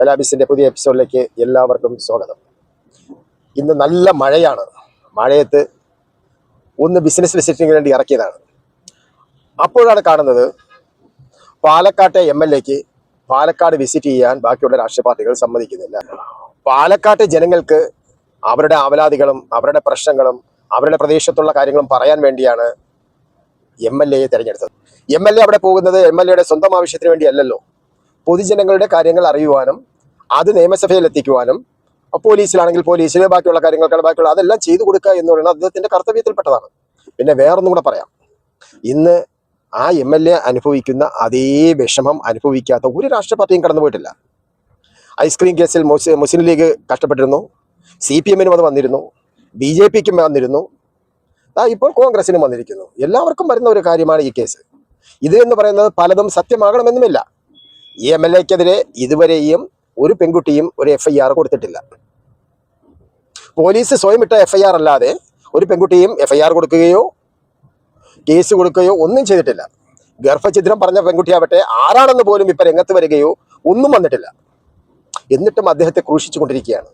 കലാബിസിന്റെ പുതിയ എപ്പിസോഡിലേക്ക് എല്ലാവർക്കും സ്വാഗതം. ഇന്ന് നല്ല മഴയാണ്. മഴയത്ത് ഒന്ന് ബിസിനസ് വിസിറ്റിംഗിന് വേണ്ടി ഇറക്കിയതാണ്. അപ്പോഴാണ് കാണുന്നത് പാലക്കാട്ടെ എം എൽ എക്ക് പാലക്കാട് വിസിറ്റ് ചെയ്യാൻ ബാക്കിയുള്ള രാഷ്ട്രീയ പാർട്ടികൾ സമ്മതിക്കുന്നില്ല. പാലക്കാട്ടെ ജനങ്ങൾക്ക് അവരുടെ ആവലാതികളും അവരുടെ പ്രശ്നങ്ങളും അവരുടെ പ്രദേശത്തുള്ള കാര്യങ്ങളും പറയാൻ വേണ്ടിയാണ് എം എൽ എയെ തിരഞ്ഞെടുത്തത്. എം എൽ എ അവിടെ പോകുന്നത് എം എൽ എയുടെ സ്വന്തം ആവശ്യത്തിന് വേണ്ടിയല്ലല്ലോ. പൊതുജനങ്ങളുടെ കാര്യങ്ങൾ അറിയുവാനും അത് നിയമസഭയിൽ എത്തിക്കുവാനും പോലീസിലാണെങ്കിൽ പോലീസിൽ ബാക്കിയുള്ള കാര്യങ്ങൾക്കാണ് ബാക്കിയുള്ള അതെല്ലാം ചെയ്തു കൊടുക്കുക എന്ന് പറയുന്നത് അദ്ദേഹത്തിന്റെ കർത്തവ്യത്തിൽപ്പെട്ടതാണ്. പിന്നെ വേറൊന്നും കൂടെ പറയാം. ഇന്ന് ആ എം എൽ എ അനുഭവിക്കുന്ന അതേ വിഷമം അനുഭവിക്കാത്ത ഒരു രാഷ്ട്രീയ പാർട്ടിയും കടന്നു പോയിട്ടില്ല ഐസ്ക്രീം കേസിൽ മുസ്ലിം ലീഗ് കഷ്ടപ്പെട്ടിരുന്നു. സി പി എമ്മിനും അത് വന്നിരുന്നു. ബി ജെ പിക്കും വന്നിരുന്നു. ഇപ്പോൾ കോൺഗ്രസിനും വന്നിരിക്കുന്നു. എല്ലാവർക്കും വരുന്ന ഒരു കാര്യമാണ് ഈ കേസ്. ഇത് എന്ന് പറയുന്നത് പലതും സത്യമാകണമെന്നുമില്ല. ഈ എം എൽ എക്കെതിരെ ഇതുവരെയും ഒരു പെൺകുട്ടിയും ഒരു എഫ് കൊടുത്തിട്ടില്ല. പോലീസ് സ്വയം ഇട്ട എഫ് അല്ലാതെ ഒരു പെൺകുട്ടിയും എഫ് കൊടുക്കുകയോ കേസ് കൊടുക്കുകയോ ഒന്നും ചെയ്തിട്ടില്ല. ഗർഭഛിദ്രം പറഞ്ഞ പെൺകുട്ടിയാവട്ടെ ആരാണെന്ന് പോലും ഇപ്പം രംഗത്ത് വരികയോ ഒന്നും വന്നിട്ടില്ല. എന്നിട്ടും അദ്ദേഹത്തെ ക്രൂശിച്ചു കൊണ്ടിരിക്കുകയാണ്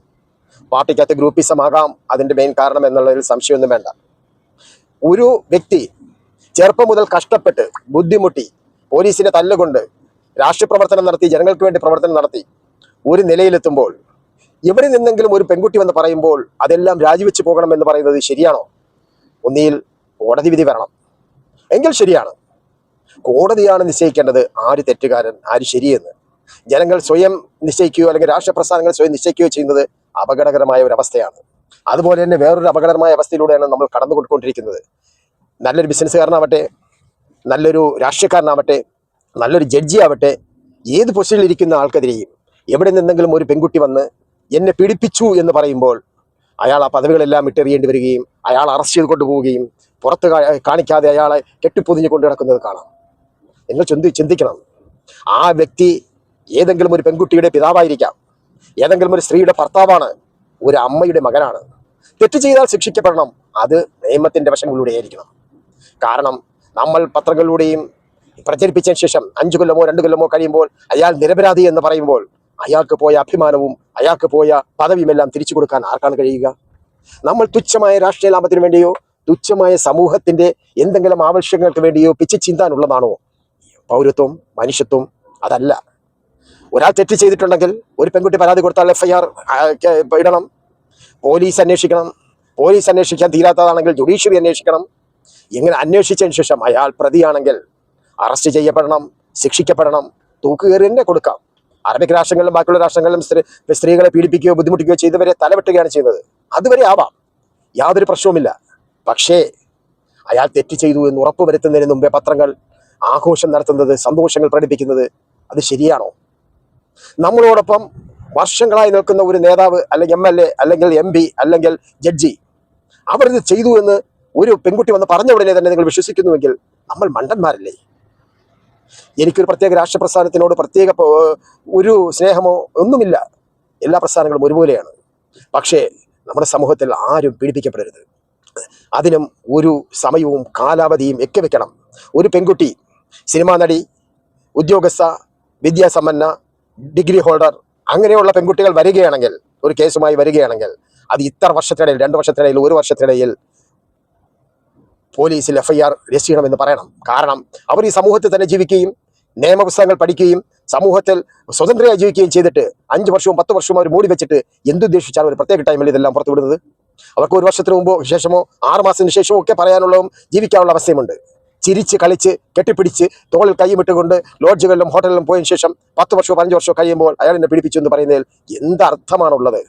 പാർട്ടിക്കകത്ത് ഗ്രൂപ്പിസമാകാം അതിന്റെ മെയിൻ കാരണം എന്നുള്ളതിൽ സംശയമൊന്നും വേണ്ട. ഒരു വ്യക്തി ചെറുപ്പം മുതൽ കഷ്ടപ്പെട്ട് ബുദ്ധിമുട്ടി പോലീസിനെ തല്ലുകൊണ്ട് രാഷ്ട്രീയ പ്രവർത്തനം നടത്തി ജനങ്ങൾക്ക് വേണ്ടി പ്രവർത്തനം നടത്തി ഒരു നിലയിലെത്തുമ്പോൾ എവിടെ നിന്നെങ്കിലും ഒരു പെൺകുട്ടി വന്ന് പറയുമ്പോൾ അതെല്ലാം രാജിവെച്ച് പോകണം എന്ന് പറയുന്നത് ശരിയാണോ? ഒന്നിയിൽ കോടതി വിധി വരണം. എങ്കിൽ ശരിയാണ്. കോടതിയാണ് നിശ്ചയിക്കേണ്ടത് ആര് തെറ്റുകാരൻ ആര് ശരിയെന്ന്. ജനങ്ങൾ സ്വയം നിശ്ചയിക്കുകയോ അല്ലെങ്കിൽ രാഷ്ട്രീയ പ്രസ്ഥാനങ്ങൾ സ്വയം നിശ്ചയിക്കുകയോ ചെയ്യുന്നത് അപകടകരമായ ഒരു അവസ്ഥയാണ്. അതുപോലെ തന്നെ വേറൊരു അപകടകരമായ അവസ്ഥയിലൂടെയാണ് നമ്മൾ കടന്നു കൊടുക്കൊണ്ടിരിക്കുന്നത് നല്ലൊരു ബിസിനസ്സുകാരനാവട്ടെ നല്ലൊരു രാഷ്ട്രീയക്കാരനാവട്ടെ നല്ലൊരു ജഡ്ജിയാവട്ടെ ഏത് പൊസിഷനിലിരിക്കുന്ന ആൾക്കെതിരെയും എവിടെ നിന്നെങ്കിലും ഒരു പെൺകുട്ടി വന്ന് എന്നെ പീഡിപ്പിച്ചു എന്ന് പറയുമ്പോൾ അയാൾ ആ പദവികളെല്ലാം ഇട്ടെറിയേണ്ടി വരികയും അയാൾ അറസ്റ്റ് ചെയ്ത് കൊണ്ടുപോവുകയും പുറത്ത് കാണിക്കാതെ അയാളെ കെട്ടിപ്പൊതിഞ്ഞ് കൊണ്ടു നടക്കുന്നത് കാണാം. നിങ്ങൾ ചിന്തി ചിന്തിക്കണം. ആ വ്യക്തി ഏതെങ്കിലും ഒരു പെൺകുട്ടിയുടെ പിതാവായിരിക്കാം. ഏതെങ്കിലും ഒരു സ്ത്രീയുടെ ഭർത്താവാണ്. ഒരു അമ്മയുടെ മകനാണ്. തെറ്റ് ചെയ്താൽ ശിക്ഷിക്കപ്പെടണം. അത് നിയമത്തിന്റെ വശങ്ങളിലൂടെ ആയിരിക്കണം കാരണം നമ്മൾ പത്രങ്ങളിലൂടെയും പ്രചരിപ്പിച്ചതിന് ശേഷം അഞ്ചു കൊല്ലമോ രണ്ടു കൊല്ലമോ കഴിയുമ്പോൾ അയാൾ നിരപരാധി എന്ന് പറയുമ്പോൾ അയാൾക്ക് പോയ അഭിമാനവും അയാൾക്ക് പോയ പദവിയുമെല്ലാം തിരിച്ചു കൊടുക്കാൻ ആർക്കാണ് കഴിയുക? നമ്മൾ തുച്ഛമായ രാഷ്ട്രീയ ലാഭത്തിന് വേണ്ടിയോ തുച്ഛമായ സമൂഹത്തിന്റെ എന്തെങ്കിലും ആവശ്യങ്ങൾക്ക് വേണ്ടിയോ പിച്ച് ചിന്താനുള്ളതാണോ? പൗരത്വം മനുഷ്യത്വം അതല്ല. ഒരാൾ തെറ്റ് ചെയ്തിട്ടുണ്ടെങ്കിൽ ഒരു പെൺകുട്ടി പരാതി കൊടുത്താൽ എഫ് ഐ ആർ ഇടണം. പോലീസ് അന്വേഷിക്കണം. പോലീസ് അന്വേഷിക്കാൻ തീരാത്തതാണെങ്കിൽ ജുഡീഷ്യറി അന്വേഷിക്കണം. ഇങ്ങനെ അന്വേഷിച്ചതിന് ശേഷം അയാൾ പ്രതിയാണെങ്കിൽ അറസ്റ്റ് ചെയ്യപ്പെടണം ശിക്ഷിക്കപ്പെടണം തൂക്കുകയറി തന്നെ കൊടുക്കാം. അറബിക് രാഷ്ട്രങ്ങളിലും ബാക്കിയുള്ള രാഷ്ട്രങ്ങളിലും സ്ത്രീ സ്ത്രീകളെ പീഡിപ്പിക്കുകയോ ബുദ്ധിമുട്ടിക്കുകയോ ചെയ്തവരെ തലവെട്ടുകയാണ് ചെയ്യുന്നത് അതുവരെ ആവാം. യാതൊരു പ്രശ്നവുമില്ല. പക്ഷേ അയാൾ തെറ്റ് ചെയ്തു എന്ന് ഉറപ്പ് വരുത്തുന്നതിന് മുമ്പേ പത്രങ്ങൾ ആഘോഷം നടത്തുന്നത് സന്തോഷങ്ങൾ പ്രകടിപ്പിക്കുന്നത് അത് ശരിയാണോ? നമ്മളോടൊപ്പം വർഷങ്ങളായി നിൽക്കുന്ന ഒരു നേതാവ് അല്ലെങ്കിൽ എം എൽ എ അല്ലെങ്കിൽ എം പി അല്ലെങ്കിൽ ജഡ്ജി അവരിത് ചെയ്തു എന്ന് ഒരു പെൺകുട്ടി വന്ന് പറഞ്ഞ ഉടനെ തന്നെ നിങ്ങൾ വിശ്വസിക്കുന്നുവെങ്കിൽ നമ്മൾ മണ്ടന്മാരല്ലേ? എനിക്കൊരു പ്രത്യേക രാഷ്ട്രീയ പ്രസ്ഥാനത്തിനോട് പ്രത്യേക ഒരു സ്നേഹമോ ഒന്നുമില്ല. എല്ലാ പ്രസ്ഥാനങ്ങളും ഒരുപോലെയാണ്. പക്ഷേ നമ്മുടെ സമൂഹത്തിൽ ആരും പീഡിപ്പിക്കപ്പെടരുത്. അതിനും ഒരു സമയവും കാലാവധിയും ഒക്കെ വെക്കണം. ഒരു പെൺകുട്ടി സിനിമാ നടി ഉദ്യോഗസ്ഥ വിദ്യാസമ്പന്ന ഡിഗ്രി ഹോൾഡർ അങ്ങനെയുള്ള പെൺകുട്ടികൾ വരികയാണെങ്കിൽ ഒരു കേസുമായി വരികയാണെങ്കിൽ അത് ഇത്ര വർഷത്തിനിടയിൽ രണ്ട് വർഷത്തിനിടയിൽ ഒരു വർഷത്തിനിടയിൽ പോലീസിൽ എഫ് ഐ ആർ രജിസ്റ്റർ ചെയ്യണമെന്ന് പറയണം. കാരണം അവർ ഈ സമൂഹത്തിൽ തന്നെ ജീവിക്കുകയും നിയമപുസ്തകങ്ങൾ പഠിക്കുകയും സമൂഹത്തിൽ സ്വതന്ത്രമായി ജീവിക്കുകയും ചെയ്തിട്ട് അഞ്ച് വർഷവും പത്ത് വർഷവും അവർ മൂടി വെച്ചിട്ട് എന്തുദ്ദേശിച്ചാണ് ഒരു പ്രത്യേക ടൈമിൽ ഇതെല്ലാം പുറത്തു വിടുന്നത് അവർക്ക് ഒരു വർഷത്തിന് മുമ്പോ ശേഷമോ ആറ് മാസത്തിന് ശേഷമോ ഒക്കെ പറയാനുള്ളതും ജീവിക്കാനുള്ള അവസ്ഥയുമുണ്ട്. ചിരിച്ച് കളിച്ച് കെട്ടിപ്പിടിച്ച് തോളിൽ കൈമിട്ടുകൊണ്ട് ലോഡ്ജുകളിലും ഹോട്ടലിലും പോയതിനു ശേഷം പത്ത് വർഷമോ പതിനഞ്ച് വർഷമോ കഴിയുമ്പോൾ അയാൾ എന്നെ പീഡിപ്പിച്ചു എന്ന് പറയുന്നതിൽ എന്ത് അർത്ഥമാണുള്ളത്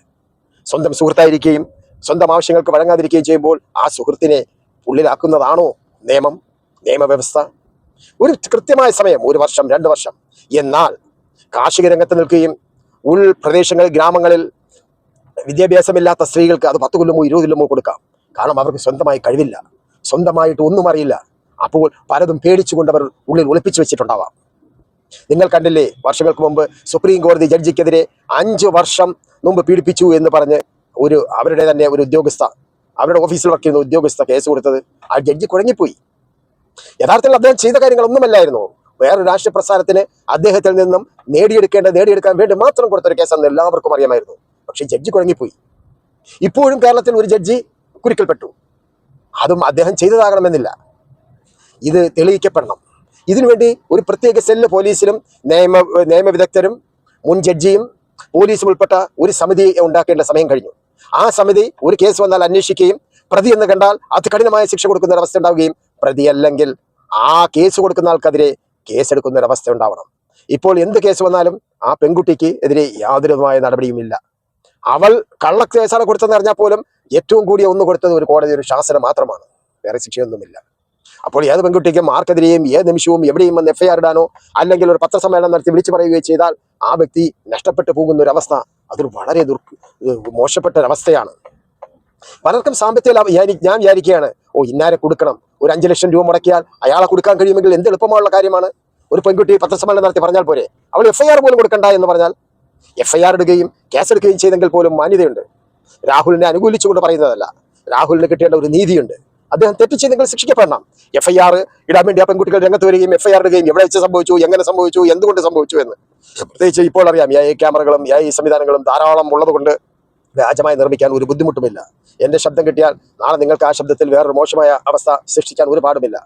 സ്വന്തം സുഹൃത്തായിരിക്കുകയും സ്വന്തം ആവശ്യങ്ങൾക്ക് വഴങ്ങാതിരിക്കുകയും ചെയ്യുമ്പോൾ ആ സുഹൃത്തിനെ ഉള്ളിലാക്കുന്നതാണോ നിയമം നിയമവ്യവസ്ഥ? ഒരു കൃത്യമായ സമയം ഒരു വർഷം രണ്ട് വർഷം. എന്നാൽ കാർഷിക രംഗത്ത് നിൽക്കുകയും ഉൾപ്രദേശങ്ങളിൽ ഗ്രാമങ്ങളിൽ വിദ്യാഭ്യാസമില്ലാത്ത സ്ത്രീകൾക്ക് അത് പത്ത് കൊല്ലമോ ഇരുപത് കൊല്ലമോ കൊടുക്കാം. കാരണം അവർക്ക് സ്വന്തമായി കഴിവില്ല. സ്വന്തമായിട്ട് ഒന്നും അറിയില്ല. അപ്പോൾ പലതും പേടിച്ചുകൊണ്ട് അവർ ഉള്ളിൽ ഒളിപ്പിച്ചു വെച്ചിട്ടുണ്ടാവാം. നിങ്ങൾ കണ്ടില്ലേ വർഷങ്ങൾക്ക് മുമ്പ് സുപ്രീം കോടതി ജഡ്ജിക്കെതിരെ അഞ്ച് വർഷം മുമ്പ് പീഡിപ്പിച്ചു എന്ന് പറഞ്ഞ് ഒരു അവരുടെ തന്നെ ഒരു ഉദ്യോഗസ്ഥ അവരുടെ ഓഫീസിൽ വർക്ക് ചെയ്യുന്ന ഉദ്യോഗസ്ഥ കേസ് കൊടുത്തത്. ആ ജഡ്ജി കുഴങ്ങിപ്പോയി. യഥാർത്ഥത്തിൽ അദ്ദേഹം ചെയ്ത കാര്യങ്ങളൊന്നുമല്ലായിരുന്നു. വേറെ രാഷ്ട്രീയ പ്രസ്ഥാനത്തിന് അദ്ദേഹത്തിൽ നിന്നും നേടിയെടുക്കേണ്ട നേടിയെടുക്കാൻ വേണ്ടി മാത്രം കൊടുത്തൊരു കേസെന്ന് എല്ലാവർക്കും അറിയാമായിരുന്നു. പക്ഷെ ജഡ്ജി കുഴങ്ങിപ്പോയി. ഇപ്പോഴും കേരളത്തിൽ ഒരു ജഡ്ജി കുരുക്കൽപ്പെട്ടു. അതും അദ്ദേഹം ചെയ്തതാകണമെന്നില്ല. ഇത് തെളിയിക്കപ്പെടണം. ഇതിനുവേണ്ടി ഒരു പ്രത്യേക സെല്ല് പോലീസിലും നിയമ നിയമവിദഗ്ധരും മുൻ ജഡ്ജിയും പോലീസും ഉൾപ്പെട്ട ഒരു സമിതി ഉണ്ടാക്കേണ്ട സമയം കഴിഞ്ഞു. ആ സമിതി ഒരു കേസ് വന്നാൽ അന്വേഷിക്കുകയും പ്രതി എന്ന് കണ്ടാൽ അത് കഠിനമായ ശിക്ഷ കൊടുക്കുന്ന ഒരു അവസ്ഥ ഉണ്ടാവുകയും പ്രതി അല്ലെങ്കിൽ ആ കേസ് കൊടുക്കുന്ന ആൾക്കെതിരെ കേസെടുക്കുന്ന ഒരു അവസ്ഥ ഉണ്ടാവണം. ഇപ്പോൾ എന്ത് കേസ് വന്നാലും ആ പെൺകുട്ടിക്ക് എതിരെ യാതൊരുമായ നടപടിയുമില്ല. അവൾ കള്ള കേസാണ് കൊടുത്തതെന്ന് അറിഞ്ഞാൽ പോലും ഏറ്റവും കൂടിയ ഒന്ന് കൊടുത്തത് ഒരു കോടതി ഒരു ശാസനം മാത്രമാണ്. വേറെ ശിക്ഷയൊന്നുമില്ല. അപ്പോൾ ഏത് പെൺകുട്ടിക്കും ആർക്കെതിരെയും ഏത് നിമിഷവും എവിടെയും വന്ന് എഫ്ഐആർ ഇടാനോ അല്ലെങ്കിൽ ഒരു പത്രസമ്മേളനം നടത്തി വിളിച്ചു പറയുകയോ ചെയ്താൽ ആ വ്യക്തി നഷ്ടപ്പെട്ടു പോകുന്ന ഒരു അവസ്ഥ അതൊരു വളരെ ദുർ മോശപ്പെട്ട ഒരവസ്ഥയാണ് പലർക്കും സാമ്പത്തിക ലാഭം ഞാൻ വിചാരിക്കുകയാണ് ഓ ഇന്നാരെ കൊടുക്കണം. ഒരു അഞ്ചു ലക്ഷം രൂപ മുടക്കിയാൽ അയാളെ കൊടുക്കാൻ കഴിയുമെങ്കിൽ എന്ത് എളുപ്പമുള്ള കാര്യമാണ്? ഒരു പെൺകുട്ടി പത്രസമ്മേളനം നടത്തി പറഞ്ഞാൽ പോരെ. അവൾ എഫ്ഐആർ പോലും കൊടുക്കണ്ട എന്ന് പറഞ്ഞാൽ എഫ്ഐആർ ഇടുകയും കേസെടുക്കുകയും ചെയ്തെങ്കിൽ പോലും മാന്യതയുണ്ട്. രാഹുലിനെ അനുകൂലിച്ചുകൊണ്ട് പറയുന്നതല്ല. രാഹുലിന് കിട്ടേണ്ട ഒരു നീതിയുണ്ട്. അദ്ദേഹം തെറ്റ് ചെയ്തെങ്കിൽ ശിക്ഷിക്കപ്പെടണം. എഫ് ഐ ആർ ഇടാൻ വേണ്ടി ആ പെൺകുട്ടികൾ രംഗത്ത് വരികയും എഫ് ഐ ആർ ഇടുകയും എവിടെ വെച്ച് സംഭവിച്ചു എങ്ങനെ സംഭവിച്ചു എന്തുകൊണ്ട് സംഭവിച്ചു എന്ന്. പ്രത്യേകിച്ച് ഇപ്പോൾ അറിയാം എ ക്യാമറകളും എ സംവിധാനങ്ങളും ധാരാളം ഉള്ളതുകൊണ്ട് വ്യാജമായി നിർമ്മിക്കാൻ ഒരു ബുദ്ധിമുട്ടുമില്ല. എന്റെ ശബ്ദം കിട്ടിയാൽ നാളെ നിങ്ങൾക്ക് ആ ശബ്ദത്തിൽ വേറൊരു മോശമായ അവസ്ഥ സൃഷ്ടിക്കാൻ ഒരു പാടുമില്ല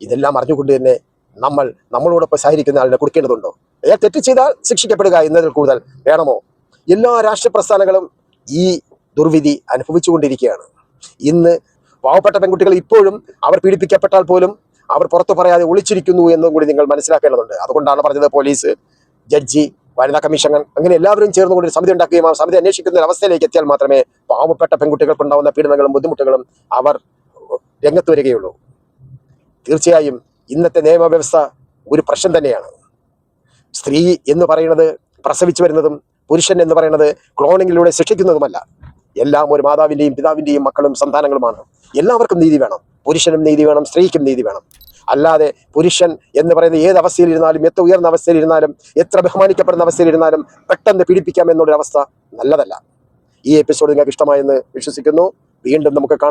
ഇതെല്ലാം അറിഞ്ഞുകൊണ്ട് തന്നെ നമ്മൾ നമ്മളോടൊപ്പം സഹകരിക്കുന്ന ആളിനെ കൊടുക്കേണ്ടതുണ്ടോ അയാൾ തെറ്റ് ചെയ്താൽ ശിക്ഷിക്കപ്പെടുക എന്നതിൽ കൂടുതൽ വേണമോ? എല്ലാ രാഷ്ട്രീയ പ്രസ്ഥാനങ്ങളും ഈ ദുർവിധി അനുഭവിച്ചുകൊണ്ടിരിക്കുകയാണ്. ഇന്ന് പാവപ്പെട്ട പെൺകുട്ടികൾ ഇപ്പോഴും അവർ പീഡിപ്പിക്കപ്പെട്ടാൽ പോലും അവർ പുറത്തു പറയാതെ ഒളിച്ചിരിക്കുന്നു എന്നും കൂടി നിങ്ങൾ മനസ്സിലാക്കേണ്ടതുണ്ട്. അതുകൊണ്ടാണ് പറഞ്ഞത് പോലീസ് ജഡ്ജി വനിതാ കമ്മീഷൻ അങ്ങനെ എല്ലാവരും ചേർന്നുകൊണ്ട് ഒരു സമിതി ഉണ്ടാക്കുകയും ആ സമിതി അന്വേഷിക്കുന്ന അവസ്ഥയിലേക്ക് എത്തിയാൽ മാത്രമേ പാവപ്പെട്ട പെൺകുട്ടികൾക്കുണ്ടാവുന്ന പീഡനങ്ങളും ബുദ്ധിമുട്ടുകളും അവർ രംഗത്ത് വരികയുള്ളൂ. തീർച്ചയായും ഇന്നത്തെ നിയമവ്യവസ്ഥ ഒരു പ്രശ്നം തന്നെയാണ്. സ്ത്രീ എന്ന് പറയുന്നത് പ്രസവിച്ചു വരുന്നതും പുരുഷൻ എന്ന് പറയുന്നത് ക്ലോണിങ്ങിലൂടെ ശിക്ഷിക്കുന്നതുമല്ല. എല്ലാം ഒരു മാതാവിന്റെയും പിതാവിന്റെയും മക്കളും സന്താനങ്ങളുമാണ്. എല്ലാവർക്കും നീതി വേണം. പുരുഷനും നീതി വേണം സ്ത്രീക്കും നീതി വേണം. അല്ലാതെ പുരുഷൻ എന്ന് പറയുന്ന ഏത് അവസ്ഥയിലിരുന്നാലും എത്ര ഉയർന്ന അവസ്ഥയിലിരുന്നാലും എത്ര ബഹുമാനിക്കപ്പെടുന്ന അവസ്ഥയിലിരുന്നാലും പെട്ടെന്ന് പീഡിപ്പിക്കാം എന്നുള്ളൊരവസ്ഥ നല്ലതല്ല. ഈ എപ്പിസോഡ് നിങ്ങൾക്ക് ഇഷ്ടമായെന്ന് വിശ്വസിക്കുന്നു. വീണ്ടും നമുക്ക് കാണാം.